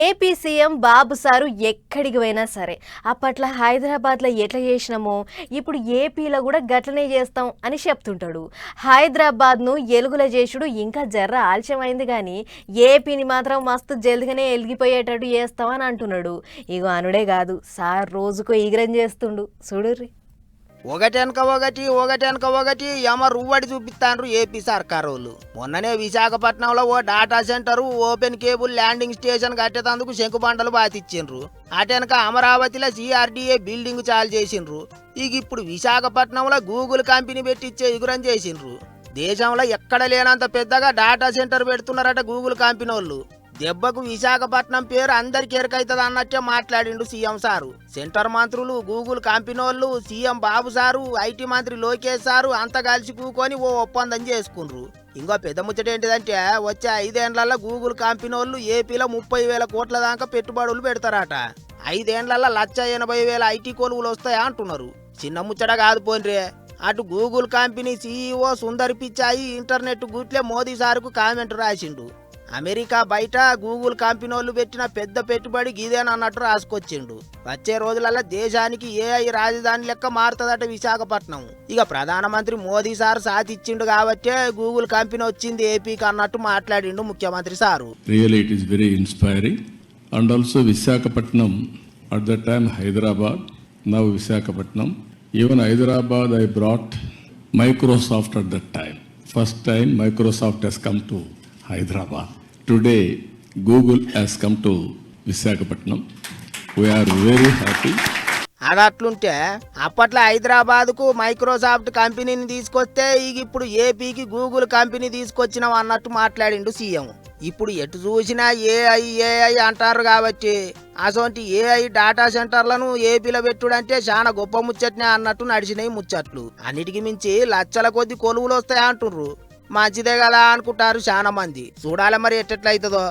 AP CM Babu sir ఎక్కడికి పోయినా సరే అప్పట్లో హైదరాబాద్లో ఎట్లా చేసినామో ఇప్పుడు ఏపీలో కూడా గట్లనే చేస్తాం అని చెప్తుంటాడు. హైదరాబాద్ను ఎలుగుల చేసుడు ఇంకా జర్ర ఆలస్యమైంది కానీ ఏపీని మాత్రం మస్తు జల్దిగానే ఎలిగిపోయేటట్టు చేస్తాం అని అంటున్నాడు. ఇగో అనుడే కాదు సార్ రోజుకో ఈగ్రం చేస్తుండు. చూడుర్రి. ఒకటెనక ఒకటి ఒకటెనక ఒకటి యమ రువ్వడి చూపిస్తాండ్రు ఏపీ సర్కార్ వాళ్ళు మొన్ననే విశాఖపట్నంలో ఓ data centre open cable landing station కట్టేటందుకు శంకుబండలు బాతిచ్చిండ్రు అటెనక అమరావతిలో సిఆర్డీఏ బిల్డింగ్ చాలు చేసిండ్రు. ఇక ఇప్పుడు విశాఖపట్నంలో గూగుల్ కంపెనీ పెట్టిచ్చే ఎగురం చేసిండ్రు. దేశంలో ఎక్కడ లేనంత పెద్దగా డాటా సెంటర్ పెడుతున్నారట గూగుల్ కంపెనీ వాళ్ళు దెబ్బకు విశాఖపట్నం పేరు అందరికి ఎరకైతుంది అన్నట్టే మాట్లాడిండు సీఎం సారు. సెంటర్ మంత్రులు గూగుల్ కంపెనీ వాళ్ళు సీఎం బాబు సారు ఐటీ మంత్రి లోకేష్ సారు అంతా కలిసి కూకొని ఓ ఒప్పందం చేసుకుండ్రు. ఇంకో పెద్ద ముచ్చట ఏంటిదంటే వచ్చే ఐదేండ్లలో గూగుల్ కంపెనీ వాళ్ళు ఏపీలో ముప్పై వేల కోట్ల దాకా పెట్టుబడులు పెడతారట. ఐదేండ్లలో లక్ష ఎనభై వేల ఐటీ కొలువులు వస్తాయా అంటున్నారు. చిన్న ముచ్చట కాదు పోన్రే. అటు Google company CEO Sundar Pichai internet గుట్లే Modi సార్కు కామెంట్ రాసిండు. అమెరికా బయట గూగుల్ కంపెనీ పెట్టిన పెద్ద పెట్టుబడి గీదేనా అన్నట్టు రాసుకొచ్చిండు. వచ్చే రోజులలో దేశానికి ఏఐ రాజధాని లెక్క మారుతుందట విశాఖపట్నం. ఇక ప్రధానమంత్రి మోదీ సార్ సాతి ఇచ్చిండు కాబట్టి గూగుల్ కంపెనీ వచ్చింది ఏపీకి అన్నట్టు మాట్లాడిండు ముఖ్యమంత్రి sir. Real it is very inspiring and also Visakhapatnam at the time Hyderabad now Visakhapatnam. Even Hyderabad I brought Microsoft at the time first time Microsoft has come to Hyderabad. Today Google has come to Visakhapatnam we are very happy అది అట్లుంటే అప్పట్లో హైదరాబాద్కు Microsoft కంపెనీని తీసుకొస్తే ఇక ఇప్పుడు ఏపీకి Google company తీసుకొచ్చినాం అన్నట్టు మాట్లాడిండు సీఎం. ఇప్పుడు ఎటు చూసినా ఏఐ ఏఐ అంటారు కాబట్టి అసొంటి ఏఐ డాటా సెంటర్లను ఏపీలో పెట్టుడంటే చాలా గొప్ప ముచ్చట్నే అన్నట్టు నడిచినాయి ముచ్చట్లు. అన్నిటికీ మించి లచ్చల కొద్ది కొలువులు వస్తాయి అంటుర్రు మంచిదే కదా అనుకుంటారు చాలా మంది చూడాలి మరి ఎట్టెట్లయితుందో